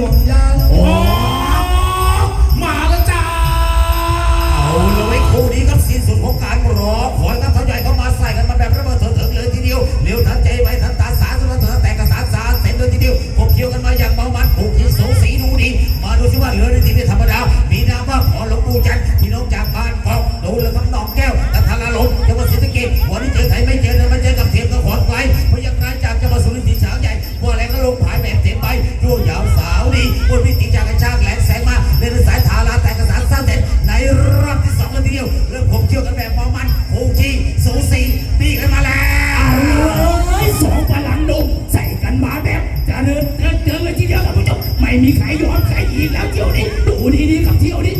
ห่วงยาง พูดพิจากกระชากแหลงแสงมาเล่นสายทาราแต่กระสานสร้างเด่นในรอบที่สองเลยทีเดียวเริ่มผมเที่ยวกันแบบมอมันผูกที่สูสีปีกันมาแล้วเอ้ยสองพลังดงใส่กันมาแบบจะเดินเดินเดินเลยทีเดียวครับผู้ชมไม่มีใครยอมใครอีกแล้วเที่ยวนี้ดูดีๆกับเที่ยวนี้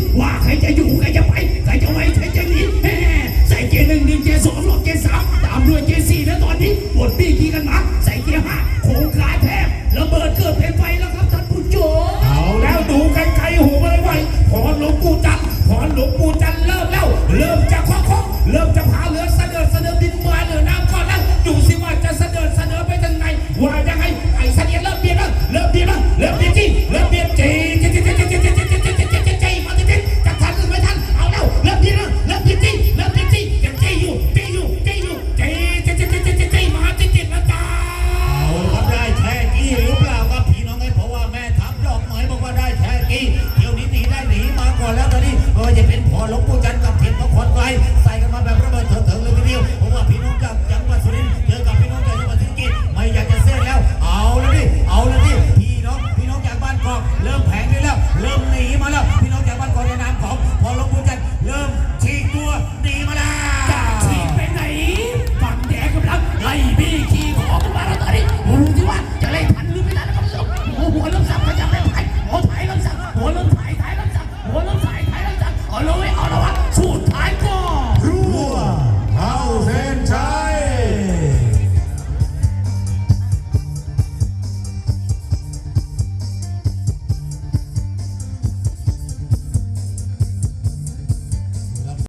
ันเริ่มแล้ว เริ่มจากคล้องเริ่มจะพาเหลือเสนอเสนอดินมาเหนือน้ำก่อนแล้วดูสิว่าจะเสนอเสนอไปทางไหนว่ายังไงไอ้เสด็จเริ่มเบียดแล้วเริ่มเบียดแล้วเริ่มเบียดจีเริ่มเบียดจีจีจีจีจีจีจีจีจีจีจีจีมาจีจีจะทันหรือไม่ทันเอาแล้วเริ่มเบียดแล้วเริ่มเบียดจีเริ่มเบียดจียังจีอยู่จีอยู่จีอยู่จีจีจีจีจีจีจีมาจีจีนะจ้าเอาครับได้แช่กี้หรือเปล่าครับพี่น้องเอ้เพราะว่าแม่ทำดอกไม้บอกว่าได้แช่กี้เที่ยวนี้หนีได้หนีมาก่อนแล้ว จะเป็นพอหลวงปู่จัน